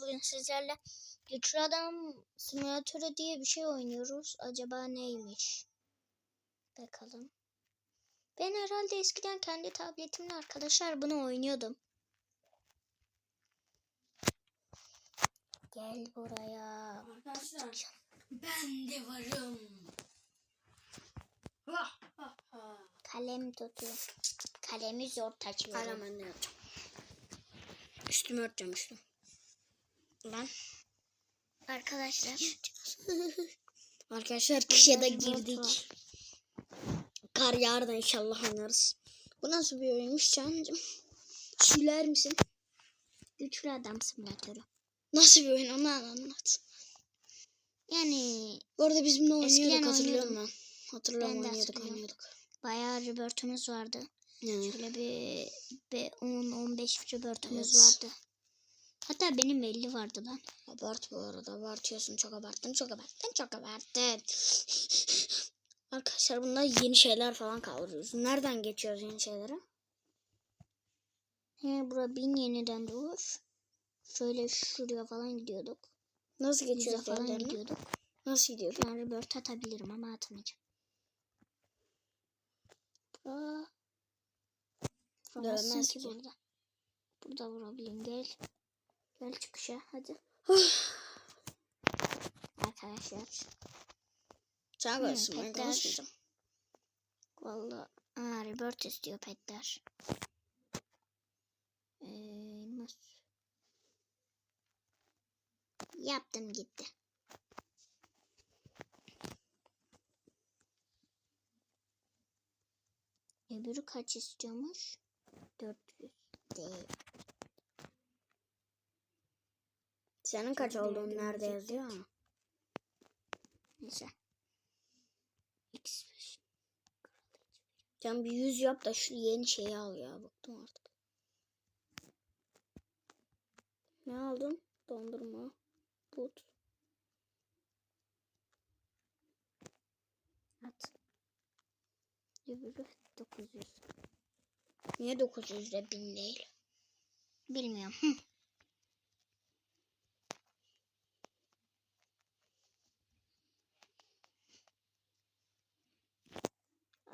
bugün sizlerle Güçlü Adam Simülatörü diye bir şey oynuyoruz. Acaba neymiş? Bakalım. Ben herhalde eskiden kendi tabletimle arkadaşlar bunu oynuyordum. Gel buraya. Arkadaşlar ben de varım. Kalem tutuyor. Kalemi zor taşıyorum. Ben de yapacağım. Üstümü örteceğim üstüm. Ben. Arkadaşlar. Arkadaşlar kışa da girdik. Kar yağar da inşallah oynarız. Bu nasıl bir oyunmuş Can'cığım? Süler misin? Güçlü Adam Simülatörü. Nasıl bir oyun onu anlat. Yani Bu arada biz bunu Eskiden oynuyorduk hatırlıyorum ben. Hatırlıyorum Ben oynuyorduk oynuyorduk. bayağı röportumuz vardı. Yani. Şöyle bir, bir 10-15 röportumuz Evet. vardı. Hatta benim 50 vardı lan. Abart bu arada abartıyorsun çok abarttın çok abarttın çok abarttın. Arkadaşlar bunda yeni şeyler falan kavruyoruz. Nereden geçiyoruz yeni şeylere? He bura bin yeniden doğur. Şöyle şuraya falan gidiyorduk. Nasıl geçiyoruz falan yerlerine? gidiyorduk. Nasıl gidiyoruz? Ben röport atabilirim ama atmayacağım. Vuramazsın Dövmez ki. burada. Burada vurabilirim gel. Gel çıkışa hadi. Arkadaşlar. Sen görürsün ben konuşmayacağım. Valla aa, rebirth istiyor petler. Ee, nasıl? Yaptım gitti. Öbürü kaç istiyormuş? 400 değil. Senin kaç Şöyle olduğunu nerede yazıyor ama. Neyse. X5. Sen bir yüz yap da şu yeni şeyi al ya. Bıktım artık. Ne aldın? Dondurma. But. At. Öbürü 900. Niye 900 lira 1000 değil? Bilmiyorum.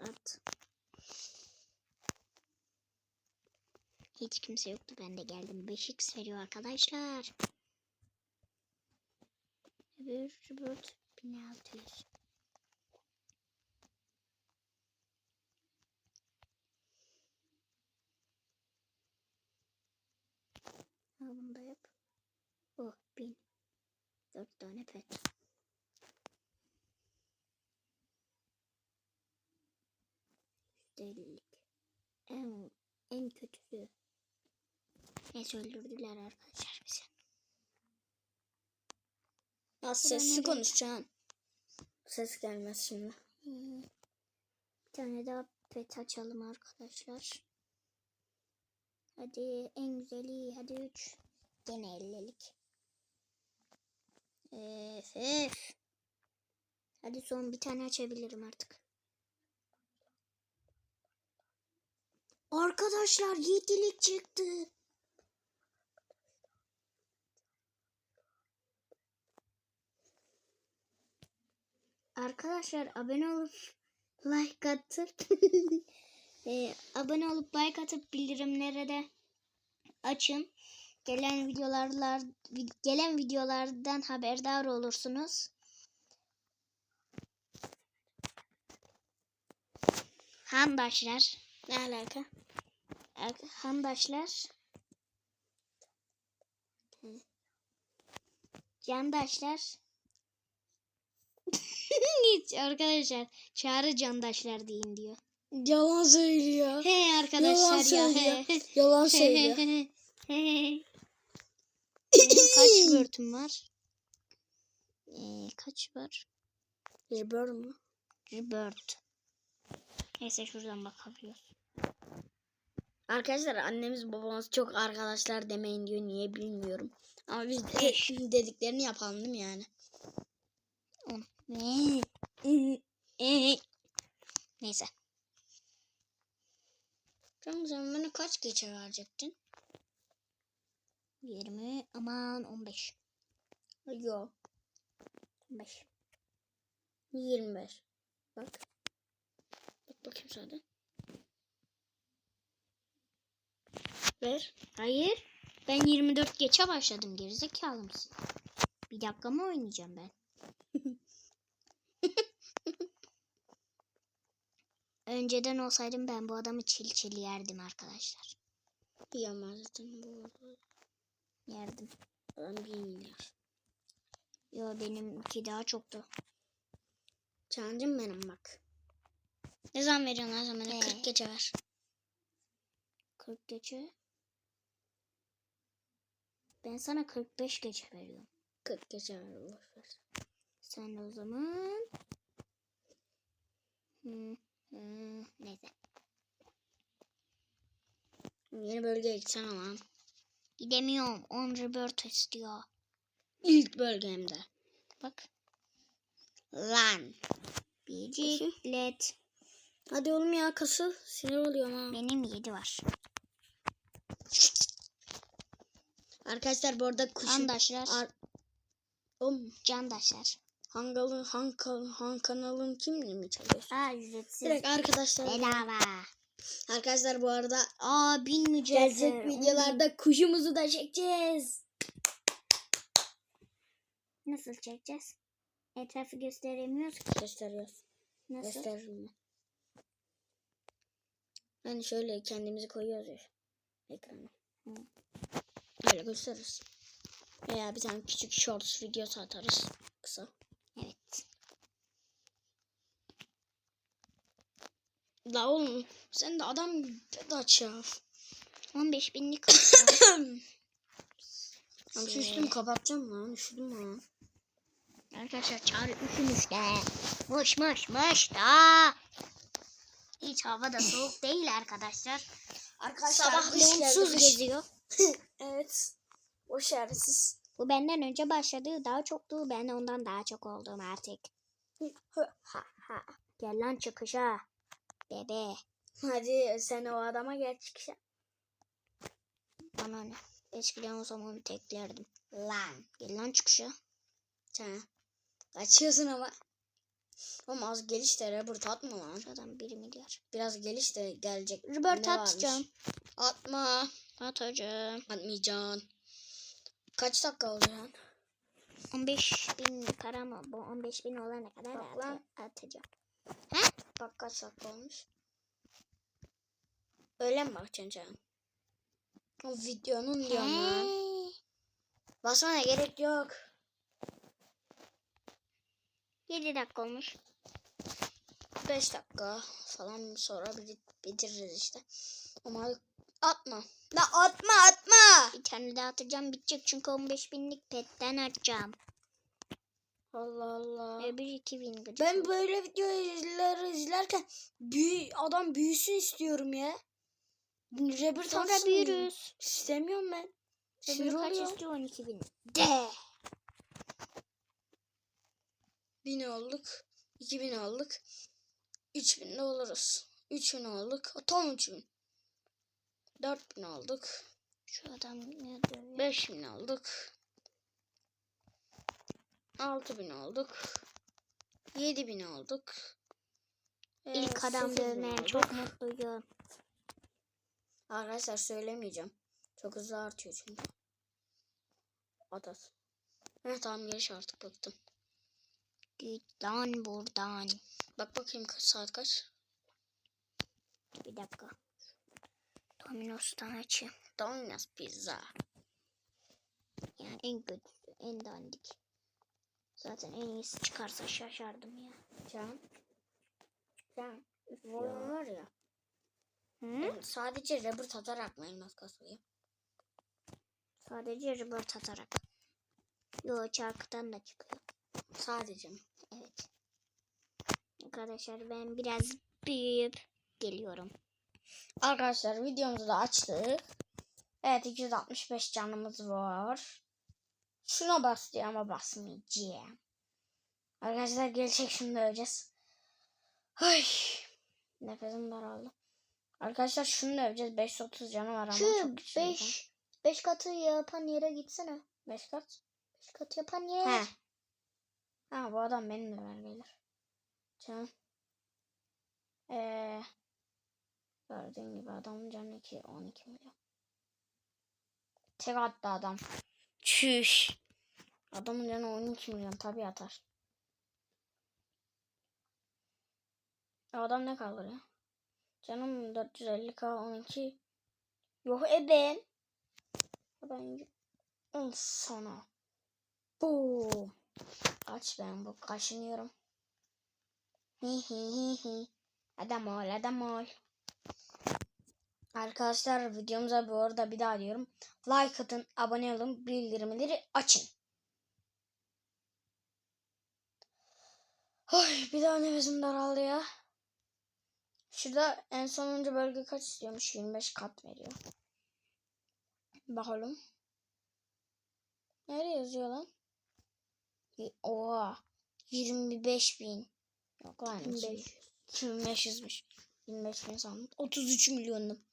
At. Hiç kimse yoktu. Ben de geldim. 5x veriyor arkadaşlar. Öbür Robert 1600. Al bunu da yap. Oh 1000. 4 tane pet. %50'lik. En, en kötüsü. Neyse öldürdüler arkadaşlar bizi. Sessiz nereye? konuşacaksın. Ses gelmez şimdi. Hmm. Bir tane daha pet açalım arkadaşlar. Hadi en güzeli hadi 3. Gene 50'lik. Öf, öf. Hadi son bir tane açabilirim artık. Arkadaşlar 7'lik çıktı. Arkadaşlar abone olup like atıp e, abone olup like atıp bildirimleri de açın. Gelen videolarlar vi- gelen videolardan haberdar olursunuz. Handaşlar, Ne alaka? ar- handaşlar. Candaşlar. Hiç arkadaşlar çağrı candaşlar deyin diyor. Yalan söylüyor. He arkadaşlar ya. söylüyor. He. Yalan söylüyor. he, kaç börtüm var? Ee, kaç var? Rebirth mu? Rebirth. Neyse şuradan bakabiliyoruz. Arkadaşlar annemiz babamız çok arkadaşlar demeyin diyor. Niye bilmiyorum. Ama biz de dediklerini yapalım değil mi yani? On. Neyse. Canım sen bana kaç geçe verecektin? 20 aman 15. Yok. 15. 25. Bak. Bak bakayım sana. Ver. Hayır. Ben 24 geçe başladım gerizekalı mısın? Bir dakika mı oynayacağım ben? Önceden olsaydım ben bu adamı çil çil yerdim arkadaşlar. Yiyemez zaten bu arada. Yerdim. Adam bir milyar. Yo benimki daha çoktu. Cancım benim bak. Ne zaman veriyorsun sen bana? Ee? 40 gece ver. 40 gece. Ben sana 45 gece veriyorum. 40 gece ver. Boş ver. Sen de o zaman... Hı, hı, neyse. Yeni bölgeye gitsene lan. Gidemiyorum. 10 rebirth istiyor. İlk bölgemde. Bak. Lan. Biciklet. Hadi oğlum ya kasıl. Sinir oluyorum ha. Benim 7 var. Arkadaşlar bu arada kuşun... Candaşlar. Ar- Oğlum Candaşlar. Hangalın han, kan- han kanalın kimle mi çalıyorsun? Aa ücretsiz. Direkt arkadaşlar. Bedava. Arkadaşlar bu arada Aa bin mücevher. gelecek videolarda kuşumuzu da çekeceğiz. Nasıl çekeceğiz? Etrafı gösteremiyoruz ki. Gösteriyoruz. Nasıl? Gösteririm ben. Yani şöyle kendimizi koyuyoruz ya ekrana. Hı. Öyle gösteririz. Veya bir tane küçük shorts videosu atarız. Kısa. Evet. La oğlum sen de adam da aç ya. 15 binlik. Ama şu üstümü kapatacağım lan. Üşüdüm lan. Arkadaşlar çağrı üşümüş de. Mış mış mış da. Hiç hava da soğuk değil arkadaşlar. Arkadaşlar Sabah montsuz geziyor. Evet. O şerefsiz. Bu benden önce başladı. Daha çoktu. Ben ondan daha çok oldum artık. Ha, ha. Gel lan çıkışa. Bebe. Hadi sen o adama gel çıkışa. Bana ne? Eskiden olsam onu teklerdim. Lan. Gel lan çıkışa. Sen. Açıyorsun ama. Oğlum az geliş de Robert atma lan. Şuradan 1 milyar. Biraz geliş de gelecek. Robert Ne varmış? atacağım. Atma. Atacağım. Atmayacaksın. Kaç dakika oldu lan? 15 bin para mı? Bu 15 bin olana kadar Bak at- lan. atacağım. Bak kaç dakika olmuş. Öyle mi bakacaksın canım? O videonun lan. He. Basmana gerek yok. 7 dakika olmuş. 5 dakika falan sonra bit- bitiririz işte. Ama atma. La atma atma. Bir tane daha atacağım bitecek çünkü 15 binlik petten atacağım. Allah Allah. Öbür 2 bin gıcık. Ben böyle videoları izlerken büyü, adam büyüsün istiyorum ya. Rebir Sonra tatsın. büyürüz. İstemiyorum ben. Öbürü kaç istiyor 12 bin. De. Bin olduk. iki bin olduk. Üç bin de oluruz. Üç bin olduk. Tam üç bin. Dört bin olduk. Şu adam ne diyor? Beş bin olduk. Altı bin olduk. Yedi bin olduk. Ee, İlk adam dövmeye çok mutluyum. Arkadaşlar söylemeyeceğim. Çok hızlı artıyor çünkü. Atat. Heh, tamam geliş artık baktım. Git lan buradan. Bak bakayım kaç saat kaç. Bir dakika. Domino's'tan açayım. Domino's pizza. Yani en kötüsü, en dandik. Zaten en iyisi çıkarsa şaşardım ya. Can. Can. Ya. var ya. Hı? sadece Robert atarak mı elmas kasayım? Sadece rıbırt atarak. Yo çarkıdan da çıkıyor. Sadece mi? Evet. Arkadaşlar ben biraz büyüyüp geliyorum. Arkadaşlar videomuzu da açtık. Evet 265 canımız var. Şuna bas diyor ama basmayacağım. Arkadaşlar gelecek da öleceğiz. Ay. Nefesim daraldı. Arkadaşlar şunu da öleceğiz. 530 canı var ama Şu çok güçlü. 5 5 katı yapan yere gitsene. Beş kat. 5 katı yapan yer. He. Ha bu adam benimle ver gelir. Can. Ee, gördüğün gibi adamın canı 2 12 milyon. Tek attı adam. Çüş. Adamın canı 12 milyon tabi atar. Adam ne kalır ya? Canım 450k 12. Yok e ben. Ben on sana. Boom. Kaç ben bu kaşınıyorum. Hi hi hi hi. Adam ol adam ol. Arkadaşlar videomuza bu arada bir daha diyorum. Like atın, abone olun, bildirimleri açın. Ay bir daha nefesim daraldı ya. Şurada en sonuncu bölge kaç istiyormuş? 25 kat veriyor. Bakalım. Nereye yazıyor lan? Oha. 25 bin. Yok lan. 2500. 2500'müş. 25 bin sandım. 33 milyonum.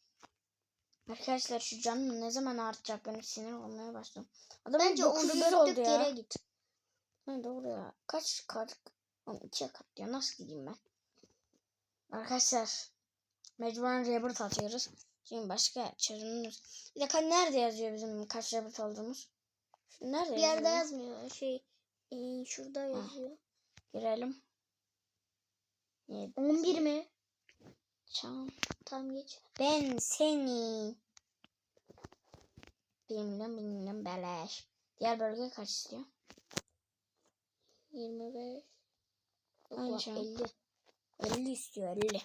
Arkadaşlar şu canım ne zaman artacak benim sinir olmaya başladım. Adam Bence 900 14'lük oldu ya. yere git. Ha, doğru ya. Kaç kat? Oğlum ikiye kat ya. Nasıl gideyim ben? Arkadaşlar. Mecburen rebirth atıyoruz. Şimdi başka çözümümüz. Bir dakika nerede yazıyor bizim kaç rebirth olduğumuz? Nerede Bir yazıyor? yerde yazmıyor. Şey e, şurada yazıyor. Girelim. Yedi. 11 mi? Çam. Tam geç. Ben seni. Bilmem bilmem beleş. Diğer bölge kaç istiyor? 25. Aynı Yok, şey. 50. 50 istiyor 50.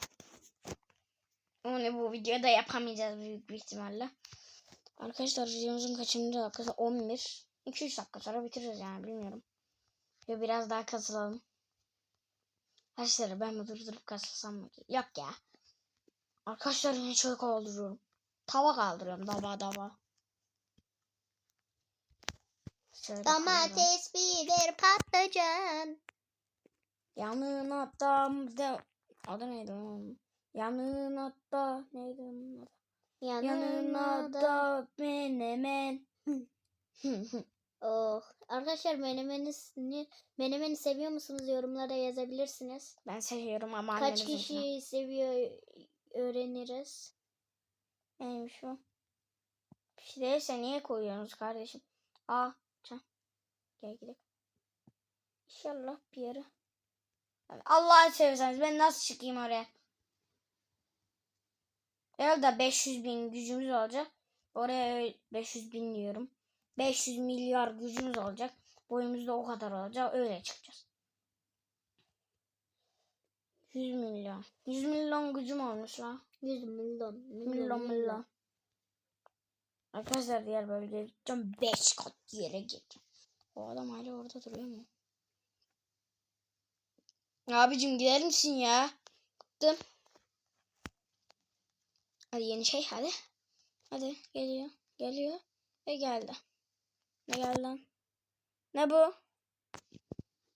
Onu bu videoda yapamayacağız büyük bir ihtimalle. Arkadaşlar videomuzun kaçıncı dakikası? 11. 2-3 dakika sonra bitiririz yani bilmiyorum. Ve biraz daha kasılalım. Arkadaşlar ben mi durdurup kasılsam mı? Yok ya. Arkadaşlar yine çöl kaldırıyorum. Tava kaldırıyorum dava dava. Şöyle. Domates, biber, patlıcan. Yanına da de adı neydi onun? Yanına da neydi onun adı? Yanına da menemen. Oh. Arkadaşlar menemeni, menemeni seviyor musunuz? Yorumlara yazabilirsiniz. ben seviyorum ama Kaç kişi seviyor öğreniriz. Neymiş o? Bir niye koyuyorsunuz kardeşim? Aa can. Gel gidelim. İnşallah bir yere. Allah'ı severseniz ben nasıl çıkayım oraya? Herhalde 500 bin gücümüz olacak. Oraya öyle 500 bin diyorum. 500 milyar gücümüz olacak. Boyumuz da o kadar olacak. Öyle çıkacağız. 100 milyon. 100 milyon gücüm olmuş lan. 100 milyon. Milyon milyon. Arkadaşlar diğer bölgeye gideceğim. 5 kat yere git. O adam hala orada duruyor mu? Abicim gider misin ya? Bıktım. Hadi yeni şey hadi. Hadi geliyor. Geliyor. Ve geldi. Ne geldi lan? Ne bu?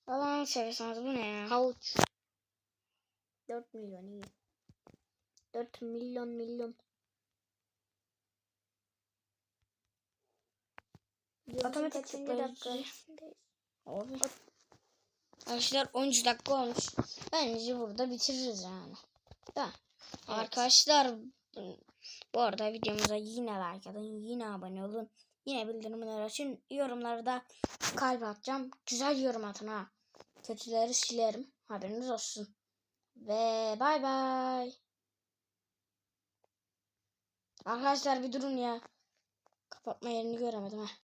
Allah'ını seversen bu ne ya? Havuç. 4 milyon iyi. 4 milyon milyon. Otomatik dakikasındayız? Abi. Arkadaşlar 13 dakika olmuş. Bence burada bitiririz yani. Da. Arkadaşlar bu arada videomuza yine like atın. Yine abone olun. Yine bildirimleri açın. Yorumlarda kalp atacağım. Güzel yorum atın ha. Kötüleri silerim. Haberiniz olsun. Ve bay bay. Arkadaşlar bir durun ya. Kapatma yerini göremedim ha.